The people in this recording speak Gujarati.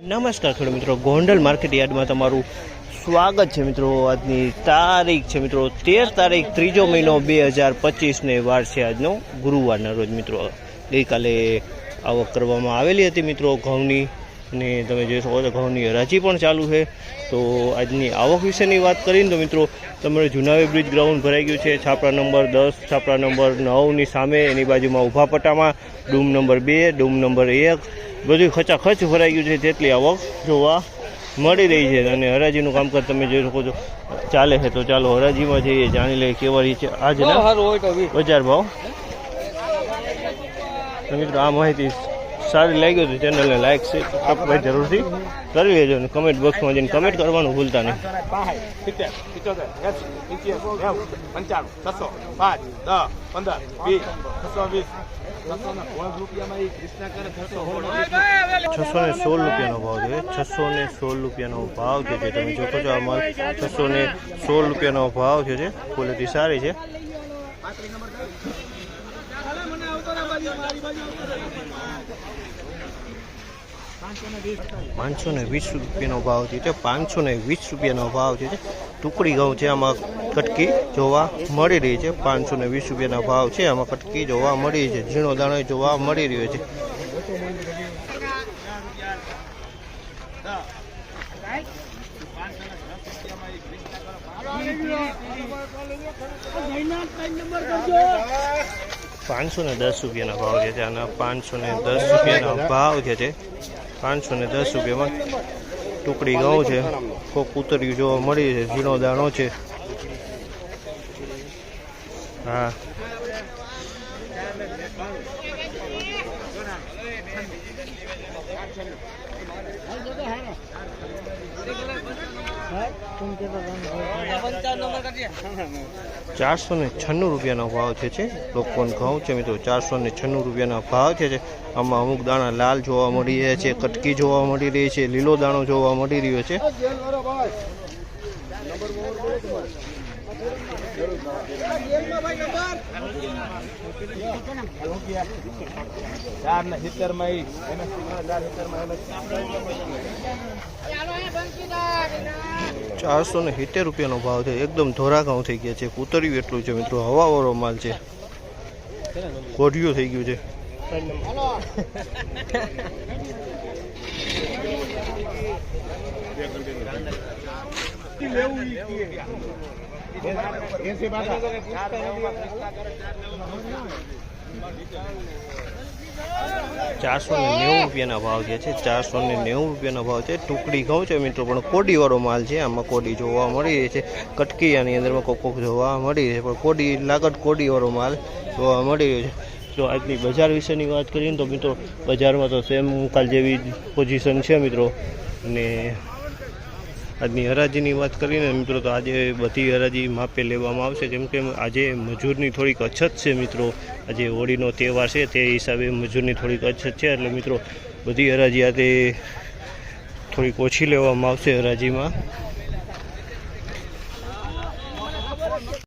નમસ્કાર ખેડૂત મિત્રો, ગોંડલ માર્કેટ યાર્ડમાં તમારું સ્વાગત છે મિત્રો. આજની તારીખ છે મિત્રો, તેર તારીખ, ત્રીજો મહિનો બે હજાર પચીસને વાર છે આજનો ગુરુવારના રોજ મિત્રો. ગઈકાલે આવક કરવામાં આવેલી હતી મિત્રો ઘઉંની અને તમે જોઈ શકો છો ઘઉંની હરાજી પણ ચાલુ છે. તો આજની આવક વિશેની વાત કરીને તો મિત્રો, તમારે જુનાવી બ્રિજ ગ્રાઉન્ડ ભરાઈ ગયું છે. છાપરા નંબર દસ, છાપરા નંબર નવની સામે, એની બાજુમાં ઊભા પટ્ટામાં, ડૂમ નંબર બે, ડૂમ નંબર એક બધું ખચાખચ ભરાઈ ગયું છે તેટલી આવક જોવા મળી રહી છે. અને હરાજીનું કામકાજ તમે જોઈ શકો છો. ચાલે છે તો ચાલો હરાજીમાં જઈએ જાણી લઈએ કેવા રહી છે આજના બજાર ભાવ. તો મિત્રો આ માહિતી સારી લાગી તો ચેનલને લાઈક છે જરૂરથી. કરી લેજો અને કમેન્ટ બોક્સમાં જઈને કમેન્ટ કરવાનું ભૂલતા નહીં. પંચાણું છસો ને સોળ રૂપિયાનો ભાવ છે છસો ને સોળ રૂપિયાનો ભાવ છે જે તમે જોખો છો આમાં છસો ને સોળ રૂપિયાનો ભાવ છે જે. ક્વોલિટી સારી છે. પાંચસો ને વીસ રૂપિયાનો ભાવ છે તે પાંચસો ને વીસ રૂપિયાનો ભાવ છે ટુકડી ઘઉં છે આમાં કટકી જોવા મળી રહી છે પાંચસો ને વીસ રૂપિયાના ભાવ છે આમાં કટકી જોવા મળી છે ઝીણો દાણો જોવા મળી રહ્યો છે પાંચસો ને દસ રૂપિયાના ભાવ છે. આના પાંચસો ને દસ રૂપિયાના ભાવ છે. તે પાંચસો ને દસ રૂપિયામાં ટુકડી ઘઉં છે. કોક ઉતર્યું જોવા મળી છે. ઝીણો દાણો છે. હા. ચારસો ને છન્નું રૂપિયાનો ભાવ છે છે. લોકોને ઘઉં છે મિત્રો ચારસો ને છન્નું રૂપિયાના ભાવ છે છે. આમાં અમુક દાણા લાલ જોવા મળી રહ્યા છે કટકી જોવા મળી રહી છે લીલો દાણો જોવા મળી રહ્યો છે. ચાર ને સિત્તેરમાં ચારસો ને સિત્તેર રૂપિયાનો ભાવ છે. એકદમ ધોરા ઘઉં થઈ ગયા છે. કૂતર્યું એટલું છે મિત્રો. હવાવાળો માલ છે. કોઢિયું થઈ ગયું છે. એસી ચારસો ને નેવું રૂપિયાના ભાવ જે છે, ચારસો ને નેવું રૂપિયાના ભાવ છે. ટુકડી ઘઉં છે મિત્રો, પણ કોડીવાળો માલ છે. આમાં કોડી જોવા મળી છે. કટકી આની અંદરમાં કોક કોક જોવા મળી છે, પણ કોડી, લાગત કોડીવાળો માલ જોવા મળી રહ્યો છે. જો આજની બજાર વિશેની વાત કરીએ તો મિત્રો, બજારમાં તો સેમ કાલ જેવી પોઝિશન છે મિત્રો. અને આજની હરાજીની વાત કરીને મિત્રો, તો આજે બધી હરાજી માપે લેવામાં આવશે. કેમ કે આજે મજૂરની થોડીક અછત છે મિત્રો. આજે હોળીનો તહેવાર છે, તે હિસાબે મજૂરની થોડીક અછત છે. એટલે મિત્રો, બધી હરાજી આજે થોડીક ઓછી લેવામાં આવશે હરાજીમાં.